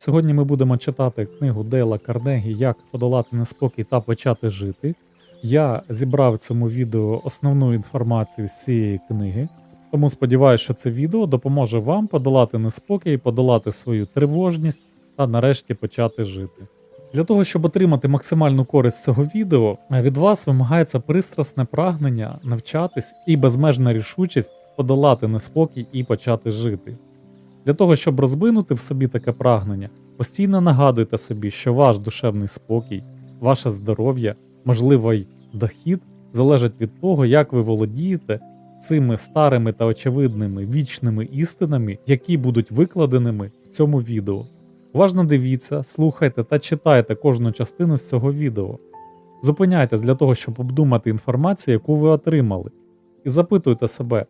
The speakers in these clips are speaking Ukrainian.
Сьогодні ми будемо читати книгу Дейла Карнегі Як подолати неспокій та почати жити. Я зібрав в цьому відео основну інформацію з цієї книги, тому сподіваюся, що це відео допоможе вам подолати неспокій, подолати свою тривожність та нарешті почати жити. Для того, щоб отримати максимальну користь цього відео, від вас вимагається пристрасне прагнення навчатись і безмежна рішучість подолати неспокій і почати жити. Для того, щоб розвинути в собі таке прагнення, постійно нагадуйте собі, що ваш душевний спокій, ваше здоров'я, можливо й дохід залежать від того, як ви володієте цими старими та очевидними вічними істинами, які будуть викладеними в цьому відео. Уважно дивіться, слухайте та читайте кожну частину з цього відео. Зупиняйтесь для того, щоб обдумати інформацію, яку ви отримали, і запитуйте себе,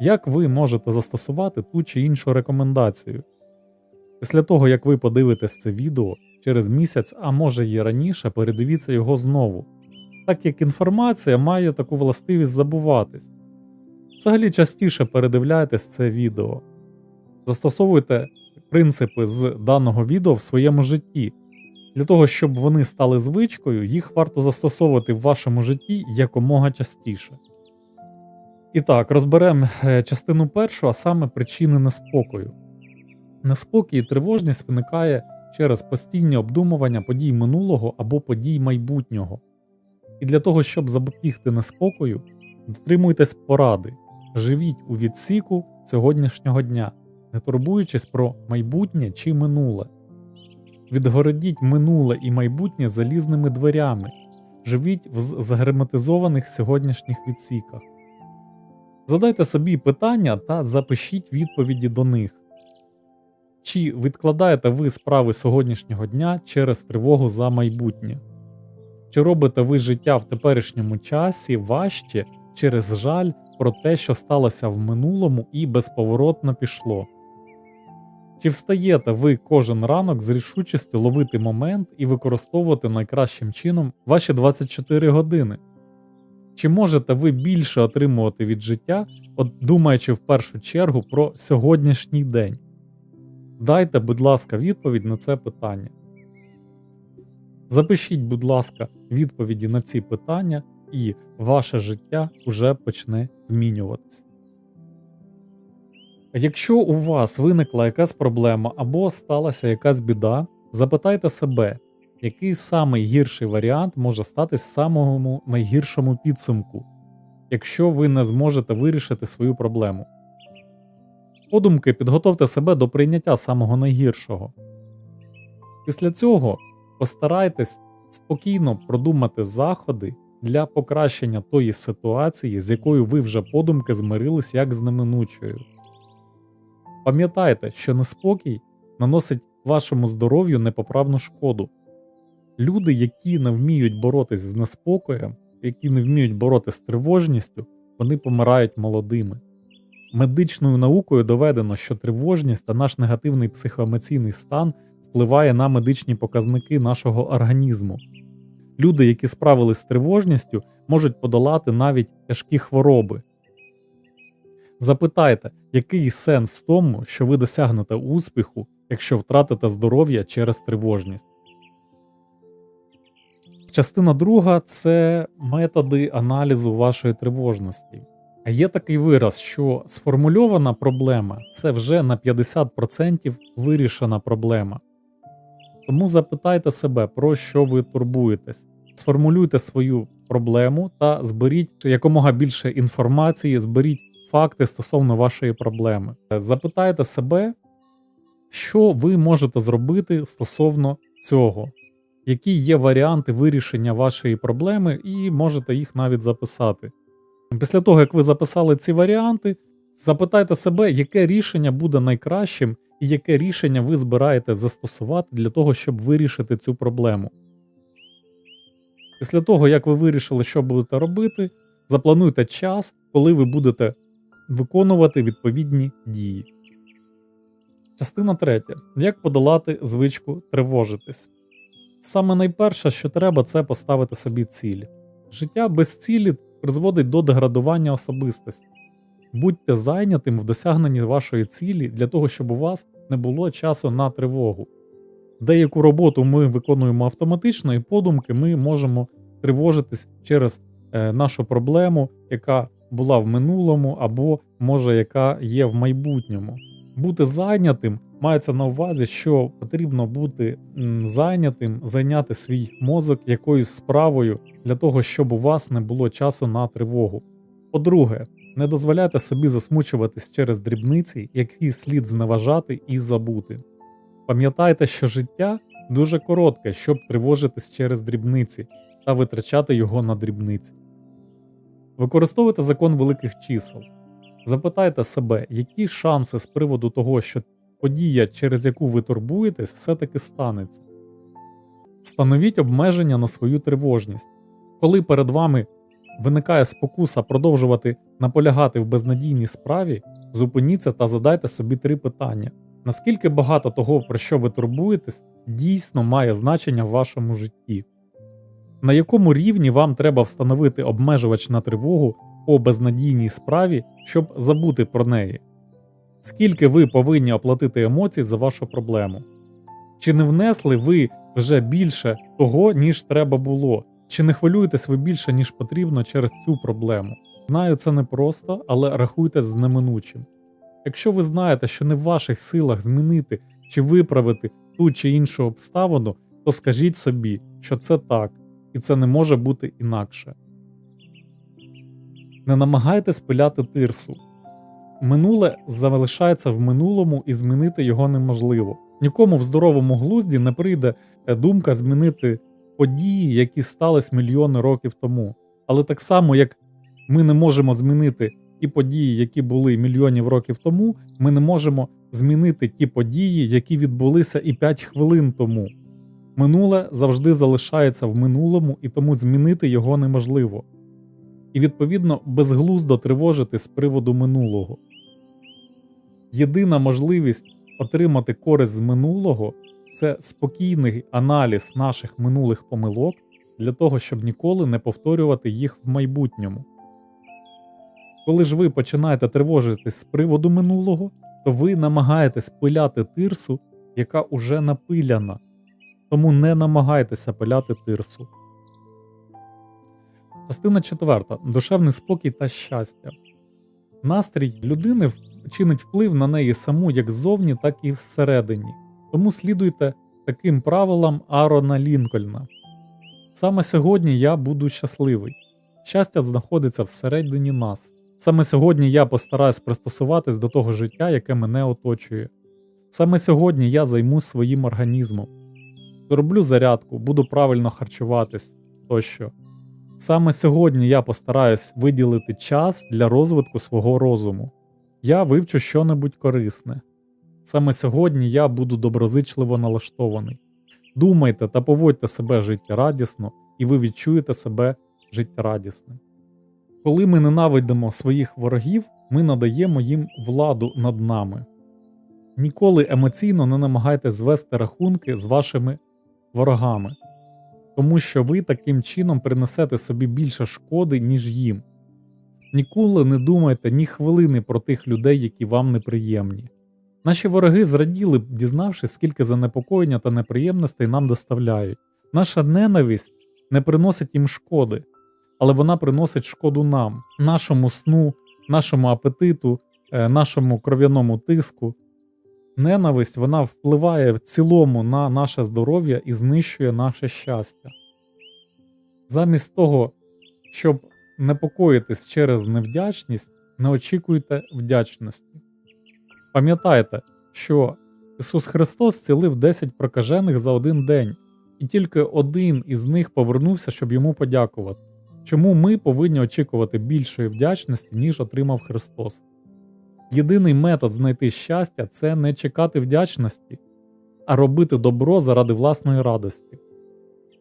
як ви можете застосувати ту чи іншу рекомендацію. Після того, як ви подивитесь це відео через місяць, а може і раніше, передивіться його знову, так як інформація має таку властивість забуватись. Взагалі частіше передивляйтесь це відео. Застосовуйте принципи з даного відео в своєму житті. Для того, щоб вони стали звичкою, їх варто застосовувати в вашому житті якомога частіше. І так, розберемо е, частину першу, а саме причини неспокою. Неспокій і тривожність виникає через постійне обдумування подій минулого або подій майбутнього. І для того, щоб запобігти неспокою, дотримуйтесь поради, живіть у відсіку сьогоднішнього дня, не турбуючись про майбутнє чи минуле. Відгородіть минуле і майбутнє залізними дверями, живіть в загерметизованих сьогоднішніх відсіках. Задайте собі питання та запишіть відповіді до них. Чи відкладаєте ви справи сьогоднішнього дня через тривогу за майбутнє? Чи робите ви життя в теперішньому часі важче через жаль про те, що сталося в минулому і безповоротно пішло? Чи встаєте ви кожен ранок з рішучістю ловити момент і використовувати найкращим чином ваші 24 години? Чи можете ви більше отримувати від життя, от думаючи в першу чергу про сьогоднішній день? Дайте, будь ласка, відповідь на це питання. Запишіть, будь ласка, відповіді на ці питання, і ваше життя уже почне змінюватися. Якщо у вас виникла якась проблема або сталася якась біда, запитайте себе, який самий гірший варіант може статись в самому найгіршому підсумку, якщо ви не зможете вирішити свою проблему. Подумки підготовте себе до прийняття самого найгіршого. Після цього постарайтесь спокійно продумати заходи для покращення тої ситуації, з якою ви вже подумки змирились як з неминучою. Пам'ятайте, що неспокій наносить вашому здоров'ю непоправну шкоду. Люди, які не вміють боротись з неспокоєм, які не вміють боротися з тривожністю, вони помирають молодими. Медичною наукою доведено, що тривожність та наш негативний психоемоційний стан впливає на медичні показники нашого організму. Люди, які справились з тривожністю, можуть подолати навіть тяжкі хвороби. Запитайте, який сенс в тому, що ви досягнете успіху, якщо втратите здоров'я через тривожність. Частина друга це методи аналізу вашої тривожності. Є такий вираз, що сформульована проблема це вже на 50% вирішена проблема. Тому запитайте себе, про що ви турбуєтесь. Сформулюйте свою проблему та зберіть якомога більше інформації, зберіть факти стосовно вашої проблеми. Запитайте себе, що ви можете зробити стосовно цього, які є варіанти вирішення вашої проблеми, і можете їх навіть записати. Після того, як ви записали ці варіанти, запитайте себе, яке рішення буде найкращим і яке рішення ви збираєте застосувати для того, щоб вирішити цю проблему. Після того, як ви вирішили, що будете робити, заплануйте час, коли ви будете виконувати відповідні дії. Частина третя. Як подолати звичку тривожитись? Саме найперше, що треба, це поставити собі цілі. Життя без цілі призводить до деградування особистості. Будьте зайнятим в досягненні вашої цілі для того, щоб у вас не було часу на тривогу. Деяку роботу ми виконуємо автоматично, і подумки ми можемо тривожитись через е, нашу проблему, яка була в минулому, або може яка є в майбутньому. Бути зайнятим мається на увазі, що потрібно бути зайнятим, зайняти свій мозок якоюсь справою для того, щоб у вас не було часу на тривогу. По-друге, не дозволяйте собі засмучуватись через дрібниці, які слід зневажати і забути. Пам'ятайте, що життя дуже коротке, щоб тривожитись через дрібниці та витрачати його на дрібниці. Використовуйте закон великих чисел. Запитайте себе, які шанси з приводу того, що подія, через яку ви турбуєтесь, все-таки станеться. Встановіть обмеження на свою тривожність. Коли перед вами виникає спокуса продовжувати наполягати в безнадійній справі, зупиніться та задайте собі три питання: наскільки багато того, про що ви турбуєтесь, дійсно має значення в вашому житті? На якому рівні вам треба встановити обмежувач на тривогу по безнадійній справі, щоб забути про неї? Скільки ви повинні оплатити емоцій за вашу проблему? Чи не внесли ви вже більше того, ніж треба було? Чи не хвилюєтесь ви більше, ніж потрібно через цю проблему? Знаю, це непросто, але рахуйте з неминучим. Якщо ви знаєте, що не в ваших силах змінити чи виправити ту чи іншу обставину, то скажіть собі, що це так, і це не може бути інакше. Не намагайтесь пиляти тирсу. Минуле залишається в минулому і змінити його неможливо. Нікому в здоровому глузді не прийде думка змінити події, які стались мільйони років тому. Але так само, як ми не можемо змінити ті події, які були мільйонів років тому, ми не можемо змінити ті події, які відбулися і 5 хвилин тому. Минуле завжди залишається в минулому, і тому змінити його неможливо. І відповідно безглуздо тривожити з приводу минулого. Єдина можливість отримати користь з минулого це спокійний аналіз наших минулих помилок для того, щоб ніколи не повторювати їх в майбутньому. Коли ж ви починаєте тривожитись з приводу минулого, то ви намагаєтесь пиляти тирсу, яка уже напиляна. Тому не намагайтеся пиляти тирсу. Частина четверта. Душевний спокій та щастя. Настрій людини чинить вплив на неї саму як ззовні, так і всередині. Тому слідуйте таким правилам Арона Лінкольна. Саме сьогодні я буду щасливий. Щастя знаходиться всередині нас. Саме сьогодні я постараюсь пристосуватись до того життя, яке мене оточує. Саме сьогодні я займусь своїм організмом. Зроблю зарядку, буду правильно харчуватись тощо. Саме сьогодні я постараюсь виділити час для розвитку свого розуму. Я вивчу щонебудь корисне. Саме сьогодні я буду доброзичливо налаштований. Думайте та поводьте себе життєрадісно, і ви відчуєте себе життєрадісним. Коли ми ненавидимо своїх ворогів, ми надаємо їм владу над нами. Ніколи емоційно не намагайтесь звести рахунки з вашими ворогами, тому що ви таким чином принесете собі більше шкоди, ніж їм. Ніколи не думайте ні хвилини про тих людей, які вам неприємні. Наші вороги зраділи б, дізнавшись, скільки занепокоєння та неприємностей нам доставляють. Наша ненависть не приносить їм шкоди, але вона приносить шкоду нам, нашому сну, нашому апетиту, е, нашому кров'яному тиску. Ненависть вона впливає в цілому на наше здоров'я і знищує наше щастя. Замість того, щоб непокоїтись через невдячність, не очікуйте вдячності. Пам'ятайте, що Ісус Христос зцілив 10 прокажених за один день, і тільки один із них повернувся, щоб йому подякувати. Чому ми повинні очікувати більшої вдячності, ніж отримав Христос? Єдиний метод знайти щастя це не чекати вдячності, а робити добро заради власної радості.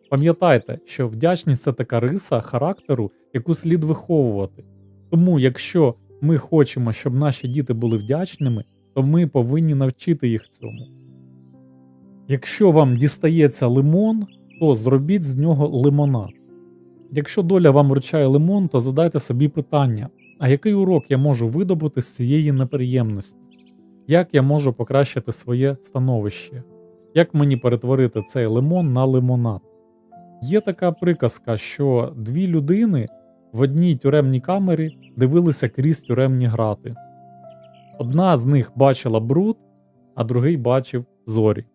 Пам'ятайте, що вдячність це така риса характеру, яку слід виховувати. Тому, якщо ми хочемо, щоб наші діти були вдячними, то ми повинні навчити їх цьому. Якщо вам дістається лимон, то зробіть з нього лимонад. Якщо доля вам вручає лимон, то задайте собі питання: а який урок я можу видобути з цієї неприємності? Як я можу покращити своє становище? Як мені перетворити цей лимон на лимонад? Є така приказка, що дві людини в одній тюремній камері дивилися крізь тюремні грати. Одна з них бачила бруд, а другий бачив зорі.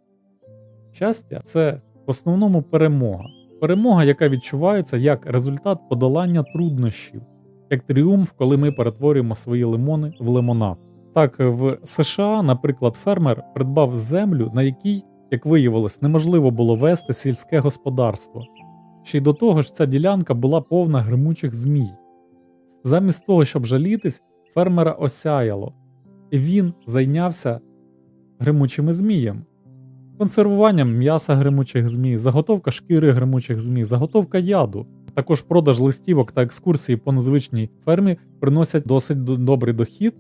Щастя це в основному перемога. Перемога, яка відчувається як результат подолання труднощів, як тріумф, коли ми перетворюємо свої лимони в лимонад. Так, в США, наприклад, фермер придбав землю, на якій, як виявилось, неможливо було вести сільське господарство. Ще й до того ж, ця ділянка була повна гримучих змій. Замість того, щоб жалітись, фермера осяяло, і він зайнявся гримучими зміями. Консервуванням м'яса гримучих змій, заготовка шкіри гримучих змій, заготовка яду. Також продаж листівок та екскурсії по незвичній фермі приносять досить добрий дохід.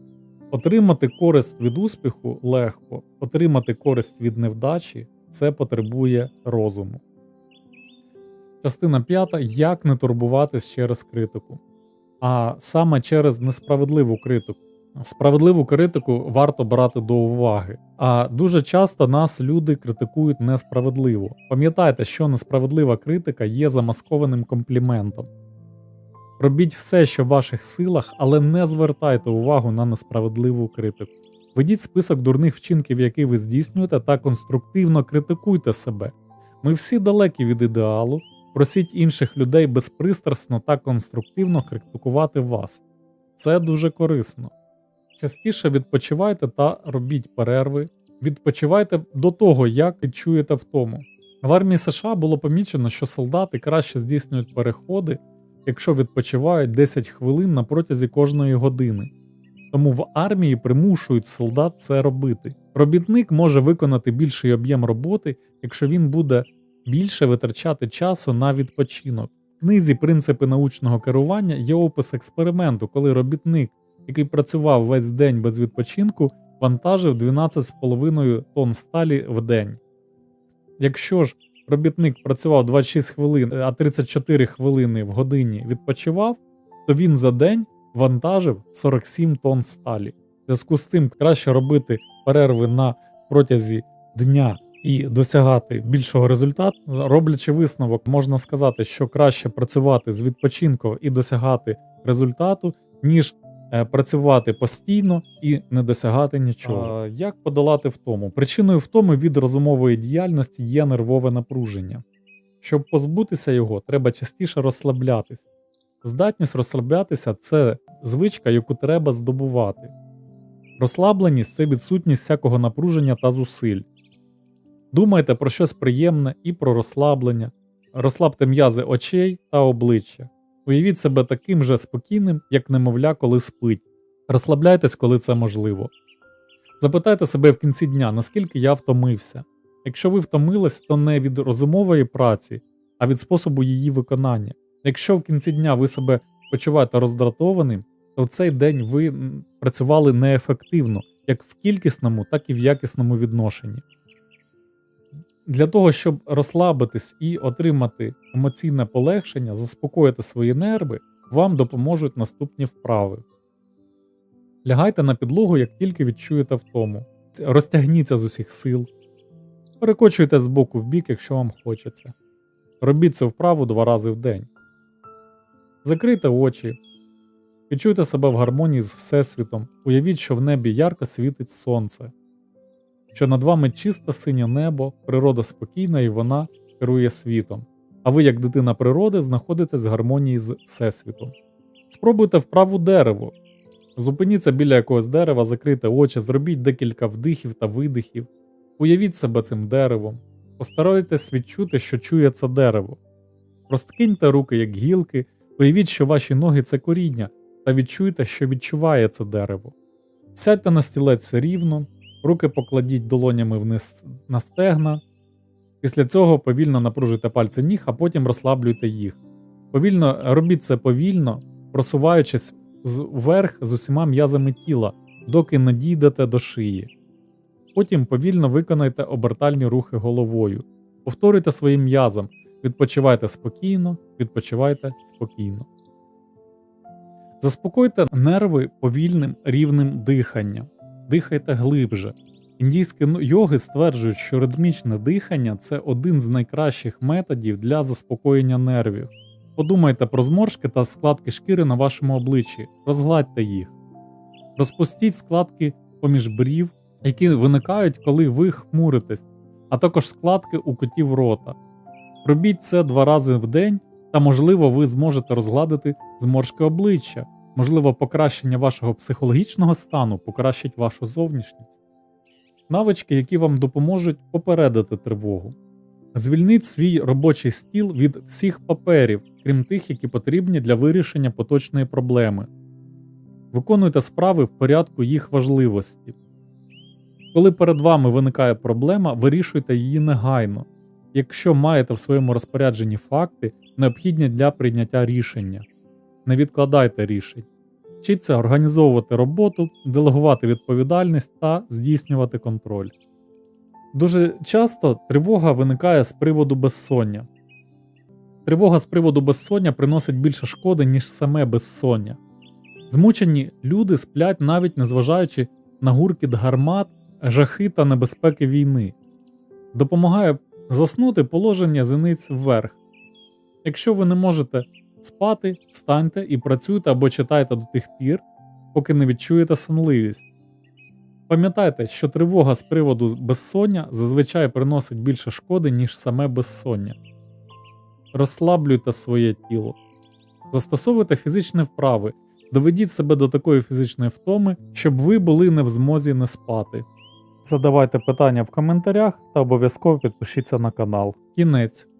Отримати користь від успіху легко, отримати користь від невдачі це потребує розуму. Частина п'ята. Як не турбуватись через критику. А саме через несправедливу критику. Справедливу критику варто брати до уваги. А дуже часто нас люди критикують несправедливо. Пам'ятайте, що несправедлива критика є замаскованим компліментом. Робіть все, що в ваших силах, але не звертайте увагу на несправедливу критику. Ведіть список дурних вчинків, які ви здійснюєте, та конструктивно критикуйте себе. Ми всі далекі від ідеалу. Просіть інших людей безпристрасно та конструктивно критикувати вас. Це дуже корисно. Частіше відпочивайте та робіть перерви. Відпочивайте до того, як відчуєте втому. В армії США було помічено, що солдати краще здійснюють переходи, якщо відпочивають 10 хвилин на протязі кожної години. Тому в армії примушують солдат це робити. Робітник може виконати більший об'єм роботи, якщо він буде більше витрачати часу на відпочинок. В книзі Принципи научного керування є опис експерименту, коли робітник, який працював весь день без відпочинку, вантажив 12,5 тонн сталі в день. Якщо ж робітник працював 26 хвилин, а 34 хвилини в годині відпочивав, то він за день вантажив 47 тонн сталі. В зв'язку з цим краще робити перерви на протязі дня і досягати більшого результату. Роблячи висновок, можна сказати, що краще працювати з відпочинком і досягати результату, ніж е, працювати постійно і не досягати нічого. А, як подолати втому? Причиною втоми від розумової діяльності є нервове напруження. Щоб позбутися його, треба частіше розслаблятись. Здатність розслаблятися це звичка, яку треба здобувати. Розслабленість це відсутність всякого напруження та зусиль. Думайте про щось приємне і про розслаблення, розслабте м'язи очей та обличчя. Уявіть себе таким же спокійним, як немовля, коли спить. Розслабляйтесь, коли це можливо. Запитайте себе в кінці дня, наскільки я втомився. Якщо ви втомились, то не від розумової праці, а від способу її виконання. Якщо в кінці дня ви себе почуваєте роздратованим, то в цей день ви працювали неефективно, як в кількісному, так і в якісному відношенні. Для того, щоб розслабитись і отримати емоційне полегшення, заспокоїти свої нерви, вам допоможуть наступні вправи. Лягайте на підлогу, як тільки відчуєте втому. Розтягніться з усіх сил. Перекочуйте з боку в бік, якщо вам хочеться. Робіть цю вправу два рази в день. Закрийте очі. Відчуйте себе в гармонії з Всесвітом. Уявіть, що в небі ярко світить сонце що над вами чисте синє небо, природа спокійна і вона керує світом. А ви, як дитина природи, знаходитесь в гармонії з Всесвітом. Спробуйте вправу дерево. Зупиніться біля якогось дерева, закрийте очі, зробіть декілька вдихів та видихів. Уявіть себе цим деревом. Постарайтесь відчути, що чує це дерево. Розткиньте руки, як гілки, уявіть, що ваші ноги це коріння, та відчуйте, що відчуває це дерево. Сядьте на стілець рівно, Руки покладіть долонями вниз на стегна. Після цього повільно напружуйте пальці ніг, а потім розслаблюйте їх. Повільно робіть це повільно, просуваючись вверх з усіма м'язами тіла, доки не дійдете до шиї. Потім повільно виконайте обертальні рухи головою. Повторюйте своїм м'язам. Відпочивайте спокійно, відпочивайте спокійно. Заспокойте нерви повільним рівним диханням. Дихайте глибше. Індійські ну- йоги стверджують, що ритмічне дихання це один з найкращих методів для заспокоєння нервів. Подумайте про зморшки та складки шкіри на вашому обличчі, розгладьте їх. Розпустіть складки поміж брів, які виникають, коли ви хмуритесь, а також складки у кутів рота. Робіть це два рази в день, та, можливо, ви зможете розгладити зморшки обличчя, можливо, покращення вашого психологічного стану покращить вашу зовнішність. Навички, які вам допоможуть попередити тривогу. Звільніть свій робочий стіл від всіх паперів, крім тих, які потрібні для вирішення поточної проблеми. Виконуйте справи в порядку їх важливості. Коли перед вами виникає проблема, вирішуйте її негайно. Якщо маєте в своєму розпорядженні факти, необхідні для прийняття рішення. Не відкладайте рішень. Вчіться організовувати роботу, делегувати відповідальність та здійснювати контроль. Дуже часто тривога виникає з приводу безсоння. Тривога з приводу безсоння приносить більше шкоди, ніж саме безсоння. Змучені люди сплять навіть незважаючи на гуркіт гармат, жахи та небезпеки війни. Допомагає заснути положення зениць вверх. Якщо ви не можете спати, встаньте і працюйте або читайте до тих пір, поки не відчуєте сонливість. Пам'ятайте, що тривога з приводу безсоння зазвичай приносить більше шкоди, ніж саме безсоння. Розслаблюйте своє тіло. Застосовуйте фізичні вправи, доведіть себе до такої фізичної втоми, щоб ви були не в змозі не спати. Задавайте питання в коментарях та обов'язково підпишіться на канал. Кінець.